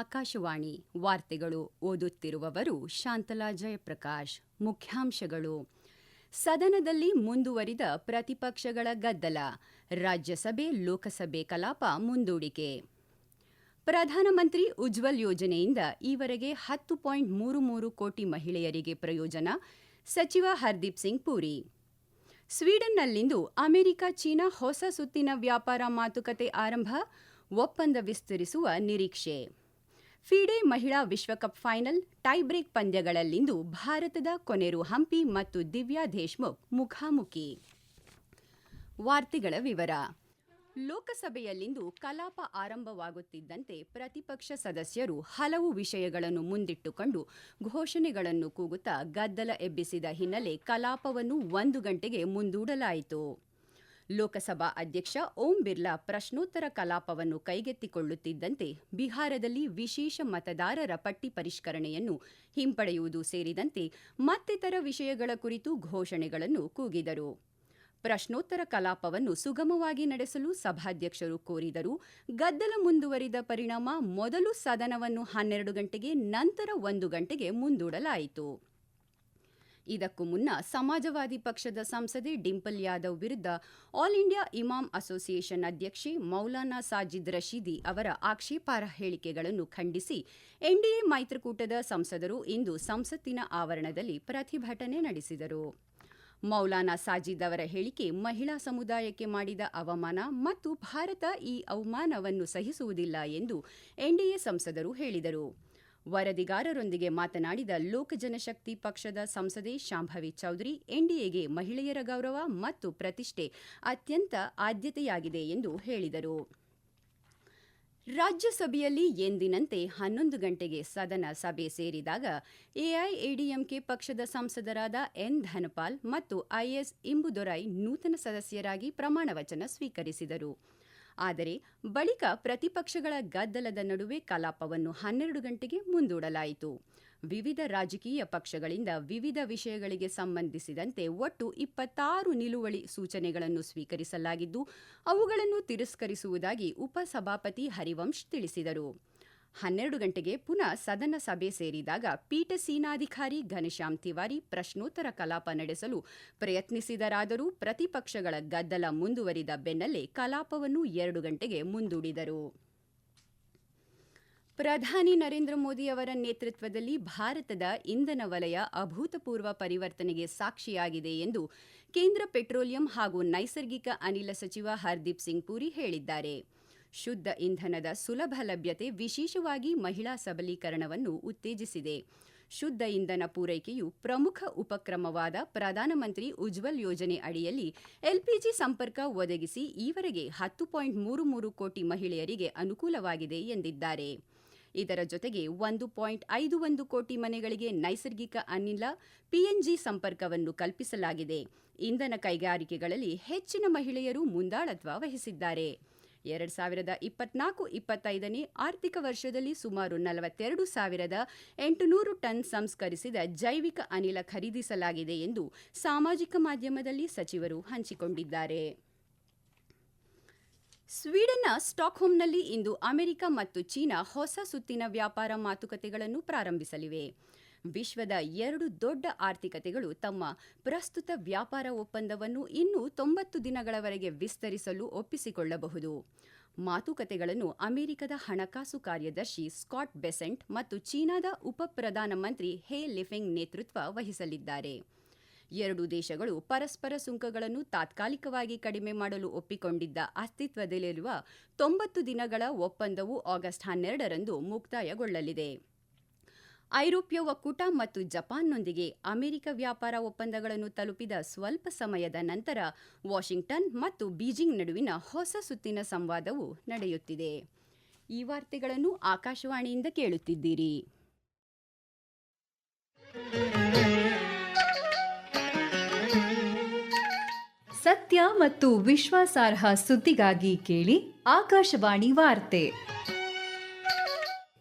ಆಕಾಶವಾಣಿ ವಾರ್ತೆಗಳು ಓದುತ್ತಿರುವವರು ಶಾಂತಲಾ ಜಯಪ್ರಕಾಶ್. ಮುಖ್ಯಾಂಶಗಳು. ಸದನದಲ್ಲಿ ಮುಂದುವರಿದ ಪ್ರತಿಪಕ್ಷಗಳ ಗದ್ದಲ. ರಾಜ್ಯಸಭೆ, ಲೋಕಸಭೆ ಕಲಾಪ ಮುಂದೂಡಿಕೆ. ಪ್ರಧಾನಮಂತ್ರಿ ಉಜ್ವಲ್ ಯೋಜನೆಯಿಂದ ಈವರೆಗೆ ಹತ್ತು ಪಾಯಿಂಟ್ ಮೂರು ಮೂರು ಕೋಟಿ ಮಹಿಳೆಯರಿಗೆ ಪ್ರಯೋಜನ. ಸಚಿವ ಹರ್ದೀಪ್ ಸಿಂಗ್ ಪೂರಿ. ಸ್ವೀಡನ್ನಲ್ಲಿಂದು ಅಮೆರಿಕ, ಚೀನಾ ಹೊಸ ಸುತ್ತಿನ ವ್ಯಾಪಾರ ಮಾತುಕತೆ ಆರಂಭ. ಒಪ್ಪಂದ ವಿಸ್ತರಿಸುವ ನಿರೀಕ್ಷೆ. ಫಿಡೆ ಮಹಿಳಾ ವಿಶ್ವಕಪ್ ಫೈನಲ್ ಟೈಬ್ರೇಕ್ ಪಂದ್ಯಗಳಲ್ಲಿಂದು ಭಾರತದ ಕೊನೆರು ಹಂಪಿ ಮತ್ತು ದಿವ್ಯಾ ದೇಶ್ಮುಖ್ ಮುಖಾಮುಖಿ. ವಾರ್ತೆಗಳ ವಿವರ. ಲೋಕಸಭೆಯಲ್ಲಿಂದು ಕಲಾಪ ಆರಂಭವಾಗುತ್ತಿದ್ದಂತೆ ಪ್ರತಿಪಕ್ಷ ಸದಸ್ಯರು ಹಲವು ವಿಷಯಗಳನ್ನು ಮುಂದಿಟ್ಟುಕೊಂಡು ಘೋಷಣೆಗಳನ್ನು ಕೂಗುತ್ತಾ ಗದ್ದಲ ಎಬ್ಬಿಸಿದ ಹಿನ್ನೆಲೆ ಕಲಾಪವನ್ನು ಒಂದು ಗಂಟೆಗೆ ಮುಂದೂಡಲಾಯಿತು. ಲೋಕಸಭಾ ಅಧ್ಯಕ್ಷ ಓಂ ಬಿರ್ಲಾ ಪ್ರಶ್ನೋತ್ತರ ಕಲಾಪವನ್ನು ಕೈಗೆತ್ತಿಕೊಳ್ಳುತ್ತಿದ್ದಂತೆ ಬಿಹಾರದಲ್ಲಿ ವಿಶೇಷ ಮತದಾರರ ಪಟ್ಟಿ ಪರಿಷ್ಕರಣೆಯನ್ನು ಹಿಂಪಡೆಯುವುದು ಸೇರಿದಂತೆ ಮತ್ತಿತರ ವಿಷಯಗಳ ಕುರಿತು ಘೋಷಣೆಗಳನ್ನು ಕೂಗಿದರು. ಪ್ರಶ್ನೋತ್ತರ ಕಲಾಪವನ್ನು ಸುಗಮವಾಗಿ ನಡೆಸಲು ಸಭಾಧ್ಯಕ್ಷರು ಕೋರಿದರು. ಗದ್ದಲ ಮುಂದುವರಿದ ಪರಿಣಾಮ ಮೊದಲು ಸದನವನ್ನು ಹನ್ನೆರಡು ಗಂಟೆಗೆ, ನಂತರ ಒಂದು ಗಂಟೆಗೆ ಮುಂದೂಡಲಾಯಿತು. ಇದಕ್ಕೂ ಮುನ್ನ ಸಮಾಜವಾದಿ ಪಕ್ಷದ ಸಂಸದೆ ಡಿಂಪಲ್ ಯಾದವ್ ವಿರುದ್ಧ ಆಲ್ ಇಂಡಿಯಾ ಇಮಾಮ್ ಅಸೋಸಿಯೇಷನ್ ಅಧ್ಯಕ್ಷೆ ಮೌಲಾನಾ ಸಾಜಿದ್ ರಶೀದಿ ಅವರ ಆಕ್ಷೇಪಾರ್ಹ ಹೇಳಿಕೆಗಳನ್ನು ಖಂಡಿಸಿ ಎನ್ಡಿಎ ಮೈತ್ರಿಕೂಟದ ಸಂಸದರು ಇಂದು ಸಂಸತ್ತಿನ ಆವರಣದಲ್ಲಿ ಪ್ರತಿಭಟನೆ ನಡೆಸಿದರು. ಮೌಲಾನಾ ಸಾಜಿದ್ ಅವರ ಹೇಳಿಕೆ ಮಹಿಳಾ ಸಮುದಾಯಕ್ಕೆ ಮಾಡಿದ ಅವಮಾನ ಮತ್ತು ಭಾರತ ಈ ಅವಮಾನವನ್ನು ಸಹಿಸುವುದಿಲ್ಲ ಎಂದು ಎನ್ಡಿಎ ಸಂಸದರು ಹೇಳಿದರು. ವರದಿಗಾರರೊಂದಿಗೆ ಮಾತನಾಡಿದ ಲೋಕ ಜನಶಕ್ತಿ ಪಕ್ಷದ ಸಂಸದೆ ಶಾಂಭವಿ ಚೌಧರಿ, ಎನ್ಡಿಎಗೆ ಮಹಿಳೆಯರ ಗೌರವ ಮತ್ತು ಪ್ರತಿಷ್ಠೆ ಅತ್ಯಂತ ಆದ್ಯತೆಯಾಗಿದೆ ಎಂದು ಹೇಳಿದರು. ರಾಜ್ಯಸಭೆಯಲ್ಲಿ ಎಂದಿನಂತೆ ಹನ್ನೊಂದು ಗಂಟೆಗೆ ಸದನ ಸಭೆ ಸೇರಿದಾಗ ಎಐಎಡಿಎಂಕೆ ಪಕ್ಷದ ಸಂಸದರಾದ ಎನ್ ಧನಪಾಲ್ ಮತ್ತು ಐಎಸ್ ಇಂಬುದೊರೈ ನೂತನ ಸದಸ್ಯರಾಗಿ ಪ್ರಮಾಣವಚನ ಸ್ವೀಕರಿಸಿದರು. ಆದರೆ ಬಳಿಕ ಪ್ರತಿಪಕ್ಷಗಳ ಗದ್ದಲದ ನಡುವೆ ಕಲಾಪವನ್ನು ಹನ್ನೆರಡು ಗಂಟೆಗೆ ಮುಂದೂಡಲಾಯಿತು. ವಿವಿಧ ರಾಜಕೀಯ ಪಕ್ಷಗಳಿಂದ ವಿವಿಧ ವಿಷಯಗಳಿಗೆ ಸಂಬಂಧಿಸಿದಂತೆ ಒಟ್ಟು ಇಪ್ಪತ್ತಾರು ನಿಲುವಳಿ ಸೂಚನೆಗಳನ್ನು ಸ್ವೀಕರಿಸಲಾಗಿದ್ದು, ಅವುಗಳನ್ನು ತಿರಸ್ಕರಿಸುವುದಾಗಿ ಉಪಸಭಾಪತಿ ಹರಿವಂಶ್ ತಿಳಿಸಿದರು. ಹನ್ನೆರಡು ಗಂಟೆಗೆ ಪುನಃ ಸದನ ಸಭೆ ಸೇರಿದಾಗ ಪೀಠಸೀನಾಧಿಕಾರಿ ಘನಶ್ಯಾಮ್ ತಿವಾರಿ ಪ್ರಶ್ನೋತ್ತರ ಕಲಾಪ ನಡೆಸಲು ಪ್ರಯತ್ನಿಸಿದರಾದರೂ ಪ್ರತಿಪಕ್ಷಗಳ ಗದ್ದಲ ಮುಂದುವರಿದ ಬೆನ್ನಲ್ಲೇ ಕಲಾಪವನ್ನು ಎರಡು ಗಂಟೆಗೆ ಮುಂದೂಡಿದರು. ಪ್ರಧಾನಿ ನರೇಂದ್ರ ಮೋದಿ ಅವರ ನೇತೃತ್ವದಲ್ಲಿ ಭಾರತದ ಇಂಧನ ವಲಯ ಅಭೂತಪೂರ್ವ ಪರಿವರ್ತನೆಗೆ ಸಾಕ್ಷಿಯಾಗಿದೆ ಎಂದು ಕೇಂದ್ರ ಪೆಟ್ರೋಲಿಯಂ ಹಾಗೂ ನೈಸರ್ಗಿಕ ಅನಿಲ ಸಚಿವ ಹರ್ದೀಪ್ ಸಿಂಗ್ ಪುರಿ ಹೇಳಿದ್ದಾರೆ. ಶುದ್ಧ ಇಂಧನದ ಸುಲಭ ಲಭ್ಯತೆ ವಿಶೇಷವಾಗಿ ಮಹಿಳಾ ಸಬಲೀಕರಣವನ್ನು ಉತ್ತೇಜಿಸಿದೆ. ಶುದ್ಧ ಇಂಧನ ಪೂರೈಕೆಯು ಪ್ರಮುಖ ಉಪಕ್ರಮವಾದ ಪ್ರಧಾನಮಂತ್ರಿ ಉಜ್ವಲ್ ಯೋಜನೆ ಅಡಿಯಲ್ಲಿ ಎಲ್ಪಿಜಿ ಸಂಪರ್ಕ ಒದಗಿಸಿ ಈವರೆಗೆ ಹತ್ತು ಪಾಯಿಂಟ್ ಮೂರು ಮೂರು ಕೋಟಿ ಮಹಿಳೆಯರಿಗೆ ಅನುಕೂಲವಾಗಿದೆ ಎಂದಿದ್ದಾರೆ. ಇದರ ಜೊತೆಗೆ ಒಂದು ಪಾಯಿಂಟ್ ಐದು ಒಂದು ಕೋಟಿ ಮನೆಗಳಿಗೆ ನೈಸರ್ಗಿಕ ಅನಿಲ ಪಿಎನ್ಜಿ ಸಂಪರ್ಕವನ್ನು ಕಲ್ಪಿಸಲಾಗಿದೆ. ಇಂಧನ ಕೈಗಾರಿಕೆಗಳಲ್ಲಿ ಹೆಚ್ಚಿನ ಮಹಿಳೆಯರು ಮುಂದಾಳತ್ವ ವಹಿಸಿದ್ದಾರೆ. ಎರಡು ಸಾವಿರದ ಇಪ್ಪತ್ನಾಲ್ಕು ಇಪ್ಪತ್ತೈದನೇ ಆರ್ಥಿಕ ವರ್ಷದಲ್ಲಿ ಸುಮಾರು ನಲವತ್ತೆರಡು ಸಾವಿರದ ಎಂಟುನೂರು ಟನ್ ಸಂಸ್ಕರಿಸಿದ ಜೈವಿಕ ಅನಿಲ ಖರೀದಿಸಲಾಗಿದೆ ಎಂದು ಸಾಮಾಜಿಕ ಮಾಧ್ಯಮದಲ್ಲಿ ಸಚಿವರು ಹಂಚಿಕೊಂಡಿದ್ದಾರೆ. ಸ್ವೀಡನ್ನ ಸ್ಟಾಕ್ಹೋಮ್ನಲ್ಲಿ ಇಂದು ಅಮೆರಿಕ ಮತ್ತು ಚೀನಾ ಹೊಸ ಸುತ್ತಿನ ವ್ಯಾಪಾರ ಮಾತುಕತೆಗಳನ್ನು ಪ್ರಾರಂಭಿಸಲಿವೆ. ವಿಶ್ವದ ಎರಡು ದೊಡ್ಡ ಆರ್ಥಿಕತೆಗಳು ತಮ್ಮ ಪ್ರಸ್ತುತ ವ್ಯಾಪಾರ ಒಪ್ಪಂದವನ್ನು ಇನ್ನೂ ತೊಂಬತ್ತು ದಿನಗಳವರೆಗೆ ವಿಸ್ತರಿಸಲು ಒಪ್ಪಿಸಿಕೊಳ್ಳಬಹುದು. ಮಾತುಕತೆಗಳನ್ನು ಅಮೆರಿಕದ ಹಣಕಾಸು ಕಾರ್ಯದರ್ಶಿ ಸ್ಕಾಟ್ ಬೆಸೆಂಟ್ ಮತ್ತು ಚೀನಾದ ಉಪ ಪ್ರಧಾನಮಂತ್ರಿ ಹೇ ಲಿಫೆಂಗ್ ನೇತೃತ್ವ ವಹಿಸಲಿದ್ದಾರೆ. ಎರಡು ದೇಶಗಳು ಪರಸ್ಪರ ಸುಂಕಗಳನ್ನು ತಾತ್ಕಾಲಿಕವಾಗಿ ಕಡಿಮೆ ಮಾಡಲು ಒಪ್ಪಿಕೊಂಡಿದ್ದ ಅಸ್ತಿತ್ವದಲ್ಲಿರುವ ತೊಂಬತ್ತು ದಿನಗಳ ಒಪ್ಪಂದವು ಆಗಸ್ಟ್ ಹನ್ನೆರಡರಂದು ಮುಕ್ತಾಯಗೊಳ್ಳಲಿದೆ. ಐರೋಪ್ಯ ಒಕ್ಕೂಟ ಮತ್ತು ಜಪಾನ್ನೊಂದಿಗೆ ಅಮೆರಿಕ ವ್ಯಾಪಾರ ಒಪ್ಪಂದಗಳನ್ನು ತಲುಪಿದ ಸ್ವಲ್ಪ ಸಮಯದ ನಂತರ ವಾಷಿಂಗ್ಟನ್ ಮತ್ತು ಬೀಜಿಂಗ್ ನಡುವಿನ ಹೊಸ ಸುತ್ತಿನ ಸಂವಾದವು ನಡೆಯುತ್ತಿದೆ. ಈ ವಾರ್ತೆಗಳನ್ನು ಆಕಾಶವಾಣಿಯಿಂದ ಕೇಳುತ್ತಿದ್ದೀರಿ. ಸತ್ಯ ಮತ್ತು ವಿಶ್ವಾಸಾರ್ಹ ಸುದ್ದಿಗಾಗಿ ಕೇಳಿ ಆಕಾಶವಾಣಿ ವಾರ್ತೆ.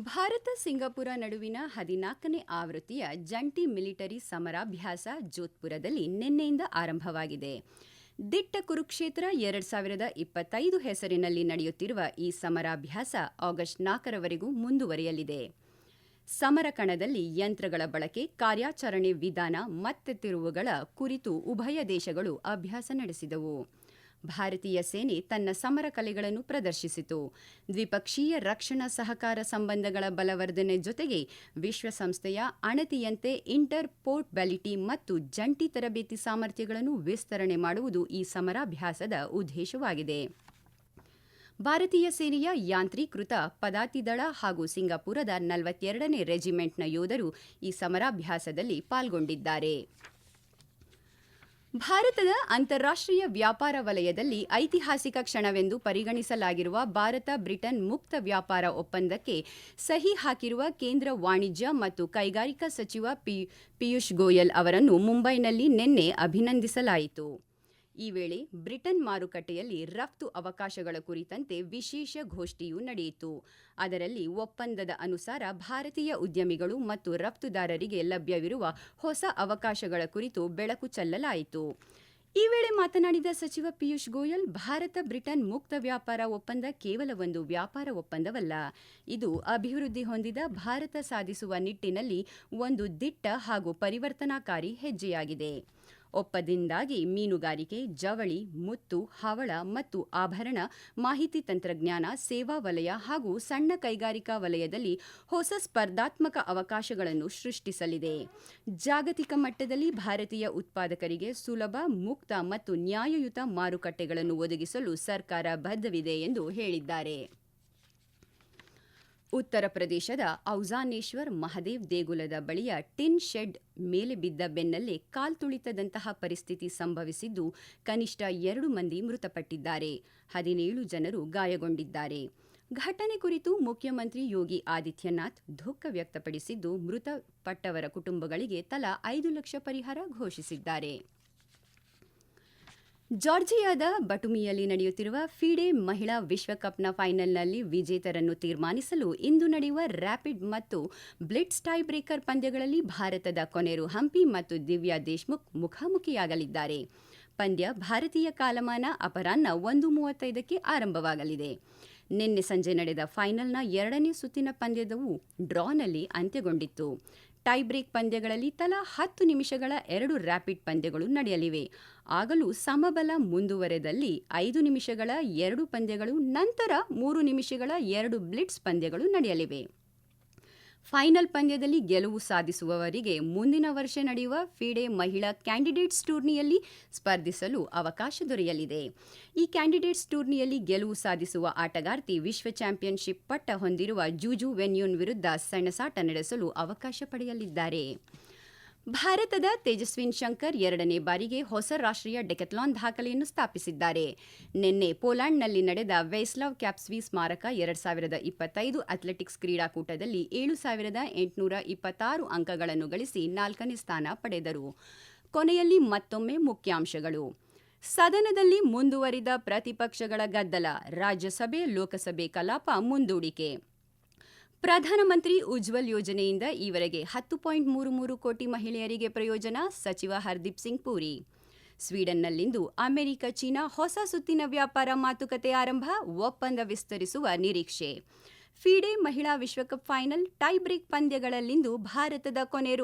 ಭಾರತ ಸಿಂಗಾಪುರ ನಡುವಿನ ಹದಿನಾಲ್ಕನೇ ಆವೃತ್ತಿಯ ಜಂಟಿ ಮಿಲಿಟರಿ ಸಮರಾಭ್ಯಾಸ ಜೋಧ್ಪುರದಲ್ಲಿ ನಿನ್ನೆಯಿಂದ ಆರಂಭವಾಗಿದೆ. ದಿಟ್ಟ ಕುರುಕ್ಷೇತ್ರ ಎರಡ್ ಸಾವಿರದ ಇಪ್ಪತ್ತೈದು ಹೆಸರಿನಲ್ಲಿ ನಡೆಯುತ್ತಿರುವ ಈ ಸಮರಾಭ್ಯಾಸ ಆಗಸ್ಟ್ ನಾಲ್ಕರವರೆಗೂ ಮುಂದುವರಿಯಲಿದೆ. ಸಮರ ಕಣದಲ್ಲಿ ಯಂತ್ರಗಳ ಬಳಕೆ, ಕಾರ್ಯಾಚರಣೆ ವಿಧಾನ ಮತ್ತೆ ತಿರುವುಗಳ ಕುರಿತು ಉಭಯ ದೇಶಗಳು ಅಭ್ಯಾಸ ನಡೆಸಿದವು. ಭಾರತೀಯ ಸೇನೆ ತನ್ನ ಸಮರ ಕಲೆಗಳನ್ನು ಪ್ರದರ್ಶಿಸಿತು. ದ್ವಿಪಕ್ಷೀಯ ರಕ್ಷಣಾ ಸಹಕಾರ ಸಂಬಂಧಗಳ ಬಲವರ್ಧನೆ ಜೊತೆಗೆ ವಿಶ್ವಸಂಸ್ಥೆಯ ಅಣತಿಯಂತೆ ಇಂಟರ್ ಪೋರ್ಟ್ಬಲಿಟಿ ಮತ್ತು ಜಂಟಿ ತರಬೇತಿ ಸಾಮರ್ಥ್ಯಗಳನ್ನು ವಿಸ್ತರಣೆ ಮಾಡುವುದು ಈ ಸಮರಾಭ್ಯಾಸದ ಉದ್ದೇಶವಾಗಿದೆ. ಭಾರತೀಯ ಸೇನೆಯ ಯಾಂತ್ರೀಕೃತ ಪದಾತಿದಳ ಹಾಗೂ ಸಿಂಗಾಪುರದ ನಲವತ್ತೆರಡನೇ ರೆಜಿಮೆಂಟ್ನ ಯೋಧರು ಈ ಸಮರಾಭ್ಯಾಸದಲ್ಲಿ ಪಾಲ್ಗೊಂಡಿದ್ದಾರೆ. ಭಾರತದ ಅಂತಾರಾಷ್ಟ್ರೀಯ ವ್ಯಾಪಾರ ವಲಯದಲ್ಲಿ ಐತಿಹಾಸಿಕ ಕ್ಷಣವೆಂದು ಪರಿಗಣಿಸಲಾಗಿರುವ ಭಾರತ ಬ್ರಿಟನ್ ಮುಕ್ತ ವ್ಯಾಪಾರ ಒಪ್ಪಂದಕ್ಕೆ ಸಹಿ ಹಾಕಿರುವ ಕೇಂದ್ರ ವಾಣಿಜ್ಯ ಮತ್ತು ಕೈಗಾರಿಕಾ ಸಚಿವ ಪಿಯೂಷ್ ಗೋಯಲ್ ಅವರನ್ನು ಮುಂಬೈನಲ್ಲಿ ನಿನ್ನೆ ಅಭಿನಂದಿಸಲಾಯಿತು. ಈ ವೇಳೆ ಬ್ರಿಟನ್ ಮಾರುಕಟ್ಟೆಯಲ್ಲಿ ರಫ್ತು ಅವಕಾಶಗಳ ಕುರಿತಂತೆ ವಿಶೇಷ ಗೋಷ್ಠಿಯೂ ನಡೆಯಿತು. ಅದರಲ್ಲಿ ಒಪ್ಪಂದದ ಅನುಸಾರ ಭಾರತೀಯ ಉದ್ಯಮಿಗಳು ಮತ್ತು ರಫ್ತುದಾರರಿಗೆ ಲಭ್ಯವಿರುವ ಹೊಸ ಅವಕಾಶಗಳ ಕುರಿತು ಬೆಳಕು ಚೆಲ್ಲಲಾಯಿತು. ಈ ವೇಳೆ ಮಾತನಾಡಿದ ಸಚಿವ ಪಿಯೂಷ್ ಗೋಯಲ್, ಭಾರತ ಬ್ರಿಟನ್ ಮುಕ್ತ ವ್ಯಾಪಾರ ಒಪ್ಪಂದ ಕೇವಲ ಒಂದು ವ್ಯಾಪಾರ ಒಪ್ಪಂದವಲ್ಲ. ಇದು ಅಭಿವೃದ್ಧಿ ಹೊಂದಿದ ಭಾರತ ಸಾಧಿಸುವ ನಿಟ್ಟಿನಲ್ಲಿ ಒಂದು ದಿಟ್ಟ ಹಾಗೂ ಪರಿವರ್ತನಾಕಾರಿ ಹೆಜ್ಜೆಯಾಗಿದೆ. ಒಪ್ಪದಿಂದಾಗಿ ಮೀನುಗಾರಿಕೆ, ಜವಳಿ, ಮುತ್ತು, ಹವಳ ಮತ್ತು ಆಭರಣ, ಮಾಹಿತಿ ತಂತ್ರಜ್ಞಾನ, ಸೇವಾ ವಲಯ ಹಾಗೂ ಸಣ್ಣ ಕೈಗಾರಿಕಾ ವಲಯದಲ್ಲಿ ಹೊಸ ಸ್ಪರ್ಧಾತ್ಮಕ ಅವಕಾಶಗಳನ್ನು ಸೃಷ್ಟಿಸಲಿದೆ. ಜಾಗತಿಕ ಮಟ್ಟದಲ್ಲಿ ಭಾರತೀಯ ಉತ್ಪಾದಕರಿಗೆ ಸುಲಭ, ಮುಕ್ತ ಮತ್ತು ನ್ಯಾಯಯುತ ಮಾರುಕಟ್ಟೆಗಳನ್ನು ಒದಗಿಸಲು ಸರ್ಕಾರ ಬದ್ಧವಿದೆ ಎಂದು ಹೇಳಿದ್ದಾರೆ. ಉತ್ತರ ಪ್ರದೇಶದ ಔಜಾನೇಶ್ವರ್ ಮಹದೇವ್ ದೇಗುಲದ ಬಳಿಯ ಟಿನ್ ಶೆಡ್ ಮೇಲೆ ಬಿದ್ದ ಬೆನ್ನಲ್ಲೇ ಕಾಲ್ತುಳಿತದಂತಹ ಪರಿಸ್ಥಿತಿ ಸಂಭವಿಸಿದ್ದು ಕನಿಷ್ಠ ಎರಡು ಮಂದಿ ಮೃತಪಟ್ಟಿದ್ದಾರೆ. ಹದಿನೇಳು ಜನರು ಗಾಯಗೊಂಡಿದ್ದಾರೆ. ಘಟನೆ ಕುರಿತು ಮುಖ್ಯಮಂತ್ರಿ ಯೋಗಿ ಆದಿತ್ಯನಾಥ್ ದುಃಖ ವ್ಯಕ್ತಪಡಿಸಿದ್ದು ಮೃತಪಟ್ಟವರ ಕುಟುಂಬಗಳಿಗೆ ತಲಾ ಐದು ಲಕ್ಷ ಪರಿಹಾರ ಘೋಷಿಸಿದ್ದಾರೆ. ಜಾರ್ಜಿಯಾದ ಬಟುಮಿಯಲ್ಲಿ ನಡೆಯುತ್ತಿರುವ ಫಿಡೆ ಮಹಿಳಾ ವಿಶ್ವಕಪ್ನ ಫೈನಲ್ನಲ್ಲಿ ವಿಜೇತರನ್ನು ತೀರ್ಮಾನಿಸಲು ಇಂದು ನಡೆಯುವ ರ್ಯಾಪಿಡ್ ಮತ್ತು ಬ್ಲಿಟ್ಸ್ ಟೈ ಬ್ರೇಕರ್ ಪಂದ್ಯಗಳಲ್ಲಿ ಭಾರತದ ಕೊನೆರು ಹಂಪಿ ಮತ್ತು ದಿವ್ಯಾ ದೇಶ್ಮುಖ್ ಮುಖಾಮುಖಿಯಾಗಲಿದ್ದಾರೆ. ಪಂದ್ಯ ಭಾರತೀಯ ಕಾಲಮಾನ ಅಪರಾಹ್ನ ಒಂದು ಮೂವತ್ತೈದಕ್ಕೆ ಆರಂಭವಾಗಲಿದೆ. ನಿನ್ನೆ ಸಂಜೆ ನಡೆದ ಫೈನಲ್ನ ಎರಡನೇ ಸುತ್ತಿನ ಪಂದ್ಯದವು ಡ್ರಾನಲ್ಲಿ ಅಂತ್ಯಗೊಂಡಿತ್ತು. ಟೈ ಬ್ರೇಕ್ ಪಂದ್ಯಗಳಲ್ಲಿ ತಲಾ ಹತ್ತು ನಿಮಿಷಗಳ ಎರಡು ರ್ಯಾಪಿಡ್ ಪಂದ್ಯಗಳು ನಡೆಯಲಿವೆ. ಆಗಲೂ ಸಮಬಲ ಮುಂದುವರೆದಲ್ಲಿ ಐದು ನಿಮಿಷಗಳ ಎರಡು ಪಂದ್ಯಗಳು, ನಂತರ ಮೂರು ನಿಮಿಷಗಳ ಎರಡು ಬ್ಲಿಟ್ಸ್ ಪಂದ್ಯಗಳು ನಡೆಯಲಿವೆ. ಫೈನಲ್ ಪಂದ್ಯದಲ್ಲಿ ಗೆಲುವು ಸಾಧಿಸುವವರಿಗೆ ಮುಂದಿನ ವರ್ಷ ನಡೆಯುವ ಫಿಡೆ ಮಹಿಳಾ ಕ್ಯಾಂಡಿಡೇಟ್ಸ್ ಟೂರ್ನಿಯಲ್ಲಿ ಸ್ಪರ್ಧಿಸಲು ಅವಕಾಶ ದೊರೆಯಲಿದೆ. ಈ ಕ್ಯಾಂಡಿಡೇಟ್ಸ್ ಟೂರ್ನಿಯಲ್ಲಿ ಗೆಲುವು ಸಾಧಿಸುವ ಆಟಗಾರ್ತಿ ವಿಶ್ವ ಚಾಂಪಿಯನ್ಶಿಪ್ ಪಟ್ಟ ಹೊಂದಿರುವ ಜೂಜು ವೆನ್ಯೂನ್ ವಿರುದ್ಧ ಸೆಣಸಾಟ ನಡೆಸಲು ಅವಕಾಶ ಪಡೆಯಲಿದ್ದಾರೆ. ಭಾರತದ ತೇಜಸ್ವಿನ್ ಶಂಕರ್ ಎರಡನೇ ಬಾರಿಗೆ ಹೊಸ ರಾಷ್ಟ್ರೀಯ ಡೆಕೆಥ್ಲಾನ್ ದಾಖಲೆಯನ್ನು ಸ್ಥಾಪಿಸಿದ್ದಾರೆ. ನಿನ್ನೆ ಪೋಲ್ಯಾಂಡ್ನಲ್ಲಿ ನಡೆದ ವೈಸ್ಲಾವ್ ಕ್ಯಾಪ್ಸ್ವಿ ಸ್ಮಾರಕ ಎರಡ್ ಸಾವಿರದ ಇಪ್ಪತ್ತೈದು ಅಥ್ಲೆಟಿಕ್ಸ್ ಕ್ರೀಡಾಕೂಟದಲ್ಲಿ ಏಳು ಸಾವಿರದ ಎಂಟುನೂರ ಇಪ್ಪತ್ತಾರು ಅಂಕಗಳನ್ನು ಗಳಿಸಿ ನಾಲ್ಕನೇ ಸ್ಥಾನ ಪಡೆದರು. ಕೊನೆಯಲ್ಲಿ ಮತ್ತೊಮ್ಮೆ ಮುಖ್ಯಾಂಶಗಳು. ಸದನದಲ್ಲಿ ಮುಂದುವರಿದ ಪ್ರತಿಪಕ್ಷಗಳ ಗದ್ದಲ, ರಾಜ್ಯಸಭೆ, ಲೋಕಸಭೆ ಕಲಾಪ ಮುಂದೂಡಿಕೆ. ಪ್ರಧಾನಮಂತ್ರಿ ಉಜ್ವಲ್ ಯೋಜನೆಯಿಂದ ಈವರೆಗೆ ಹತ್ತು ಪಾಯಿಂಟ್ ಮೂರು ಮೂರು ಕೋಟಿ ಮಹಿಳೆಯರಿಗೆ ಪ್ರಯೋಜನ, ಸಚಿವ ಹರ್ದೀಪ್ ಸಿಂಗ್ ಪೂರಿ. ಸ್ವೀಡನ್ನಲ್ಲಿಂದು ಅಮೆರಿಕ, ಚೀನಾ ಹೊಸ ಸುತ್ತಿನ ವ್ಯಾಪಾರ ಮಾತುಕತೆ ಆರಂಭ, ಒಪ್ಪಂದ ವಿಸ್ತರಿಸುವ ನಿರೀಕ್ಷೆ. ಫಿಡೆ ಮಹಿಳಾ ವಿಶ್ವಕಪ್ ಫೈನಲ್, ಟೈಬ್ರೇಕ್ ಪಂದ್ಯಗಳಲ್ಲಿಂದು ಭಾರತದ ಕೊನೆರು